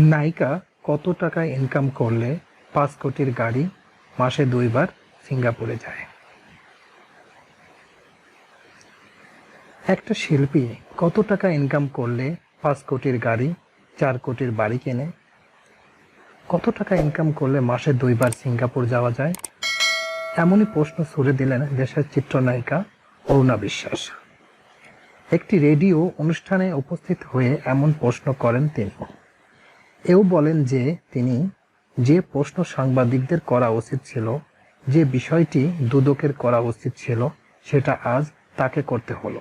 নায়িকা কত টাকা ইনকাম করলে পাঁচ কোটির গাড়ি মাসে দুইবার সিঙ্গাপুরে যায়? একটা শিল্পী কত টাকা ইনকাম করলে পাঁচ কোটির গাড়ি, চার কোটির বাড়ি কেনে? কত টাকা ইনকাম করলে মাসে দুইবার সিঙ্গাপুর যাওয়া যায়? এমনই প্রশ্ন ছুড়ে দিলেন দেশের চিত্রনায়িকা অরুণা বিশ্বাস। একটি রেডিও অনুষ্ঠানে উপস্থিত হয়ে এমন প্রশ্ন করেন তিনি। এও বলেন যে তিনি যে প্রশ্ন সাংবাদিকদের করা উচিত ছিল, যে বিষয়টি দুদকের করা উচিত ছিল, সেটা আজ তাকে করতে হলো।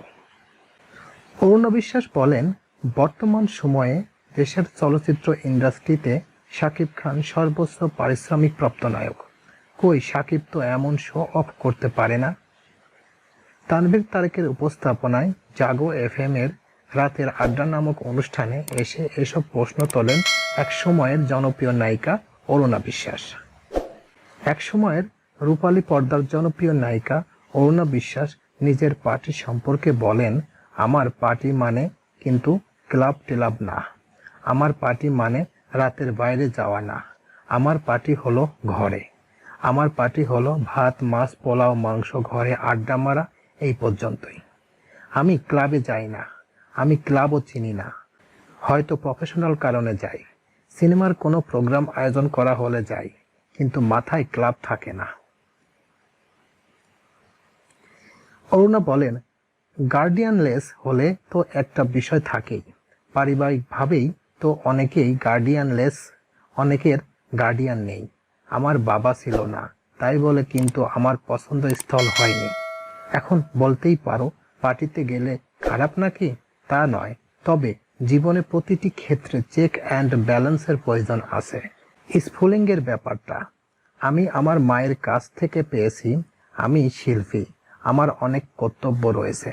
অরুণা বিশ্বাস বলেন, বর্তমান সময়ে দেশের চলচ্চিত্র ইন্ডাস্ট্রিতে শাকিব খান সর্বোচ্চ পারিশ্রমিক প্রাপ্ত নায়ক। কই শাকিব তো এমন শো অফ করতে পারে না? তানভীর তারেকের উপস্থাপনায় জাগো এফ এর রাতের আড্ডা নামক অনুষ্ঠানে এসে এসব প্রশ্ন তোলেন এক সময়ের জনপ্রিয় নায়িকা অরুণা বিশ্বাস। এক সময়ের রূপালী পর্দার জনপ্রিয় নায়িকা অরুণা বিশ্বাস নিজের পার্টি সম্পর্কে বলেন, আমার পার্টি মানে কিন্তু ক্লাব টেলাব না। আমার পার্টি মানে রাতের বাইরে যাওয়া না। আমার পার্টি হলো ঘরে। আমার পার্টি হলো ভাত, মাছ, পোলাও, মাংস, ঘরে আড্ডা মারা এই পর্যন্তই। আমি ক্লাবে যাই না। আমি ক্লাবও চিনি না। হয়তো প্রফেশনাল কারণে যাই। সিনেমার কোনো প্রোগ্রাম আয়োজন করা হলে যাই, কিন্তু মাথায় ক্লাব থাকে না। অরুণা বলেন গার্ডিয়ানলেস হলে তো একটা বিষয় থাকেই। পারিবারিকভাবেই তো অনেকেই গার্ডিয়ানলেস অনেকের গার্ডিয়ান নেই। আমার বাবা ছিল না, তাই বলে কিন্তু আমার পছন্দ স্থল হয়নি। এখন বলতেই পারো, পার্টিতে গেলে খারাপ নাকি? তা নয়। তবে জীবনে প্রতিটি ক্ষেত্রে চেক অ্যান্ড ব্যালেন্সের প্রয়োজন আছে। স্ফুলিঙ্গের ব্যাপারটা, আমি আমার মায়ের কাছ থেকে পেয়েছি, আমি শিল্পী, আমার অনেক কর্তব্য রয়েছে।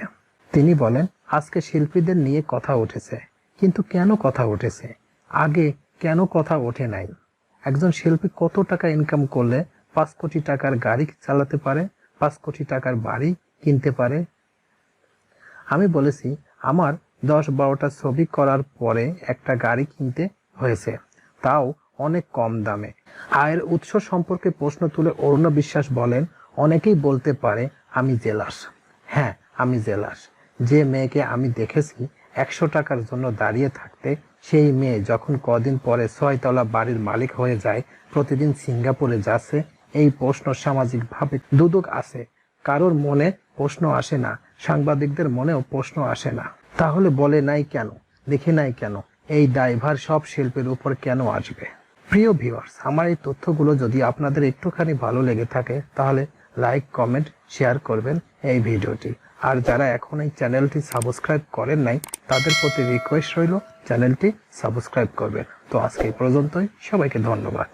তিনি বলেন, আজকে শিল্পীদের নিয়ে কথা উঠেছে। কিন্তু কেন কথা উঠেছে? আগে কেন কথা ওঠে নাই? একজন শিল্পী কত টাকা ইনকাম করলে পাঁচ কোটি টাকার গাড়ি চালাতে পারে, পাঁচ কোটি টাকার বাড়ি কিনতে পারে? আমি বলেছি, আমার দশ বারোটা ছবি করার পরে একটা গাড়ি কিনতে হয়েছে। তাও অনেক কম দামে। আয়ের উৎস সম্পর্কে প্রশ্ন তুলে অরুণা বিশ্বাস বলেন, অনেকেই বলতে পারে আমি জেলাস। হ্যাঁ আমি জেলাস। যে মেয়েকে আমি দেখেছি একশো টাকার জন্য দাঁড়িয়ে থাকতে, সেই মেয়ে যখন কদিন পরে ছয়তলা বাড়ির মালিক হয়ে যায়, প্রতিদিন সিঙ্গাপুরে যাচ্ছে, এই প্রশ্ন সামাজিকভাবে দুদক আছে। কারোর মনে প্রশ্ন আসে না, সাংবাদিকদের মনেও প্রশ্ন আসে না। তাহলে বলে নাই কেন? দেখে নাই কেন? এই দায়ভার সব শিল্পের উপর কেন আসবে? প্রিয় ভিউয়ার্স, আমার এই তথ্যগুলো যদি আপনাদের একটুখানি ভালো লেগে থাকে, তাহলে লাইক, কমেন্ট, শেয়ার করবেন এই ভিডিওটি। আর যারা এখন এই চ্যানেলটি সাবস্ক্রাইব করেন নাই, তাদের প্রতি রিকোয়েস্ট রইল, চ্যানেলটি সাবস্ক্রাইব করবেন। তো আজকে এই পর্যন্তই, সবাইকে ধন্যবাদ।